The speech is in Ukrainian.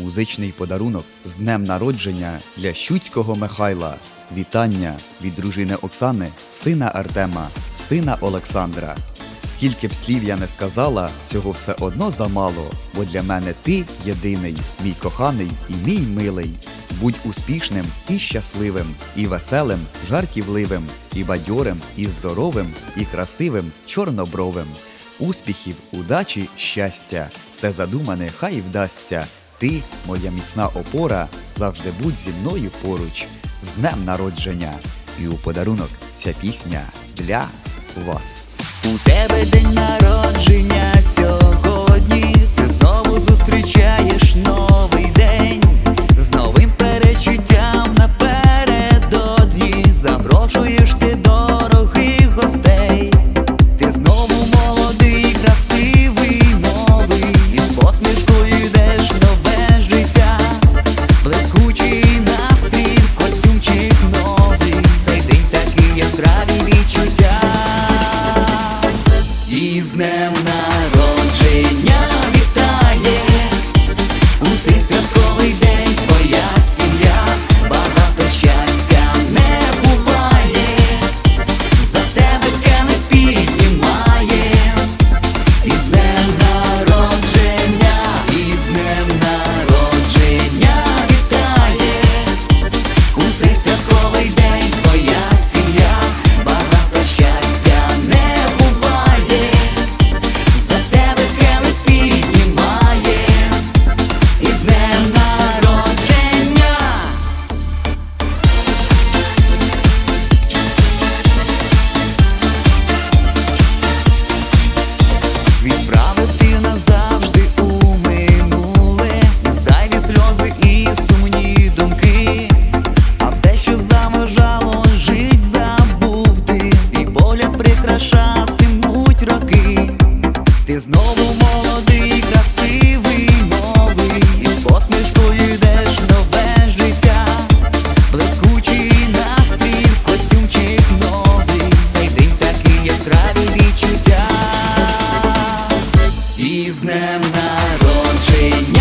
музичний подарунок з днем народження для Щуцького Михайла. Вітання від дружини Оксани, сина Артема, сина Олександра. Скільки б слів я не сказала, цього все одно замало, бо для мене ти єдиний, мій коханий і мій милий. Будь успішним і щасливим, і веселим, жартівливим, і бадьорим, і здоровим, і красивим, чорнобровим. Успіхів, удачі, щастя, все задумане, хай вдасться. Ти, моя міцна опора, завжди будь зі мною поруч, з днем народження. І у подарунок ця пісня для вас. У тебе день народження сьогодні. Ти знову зустрічаєш новий день з новим перечуттям напередодні. Запрошуєш ти до. днем народження. Україні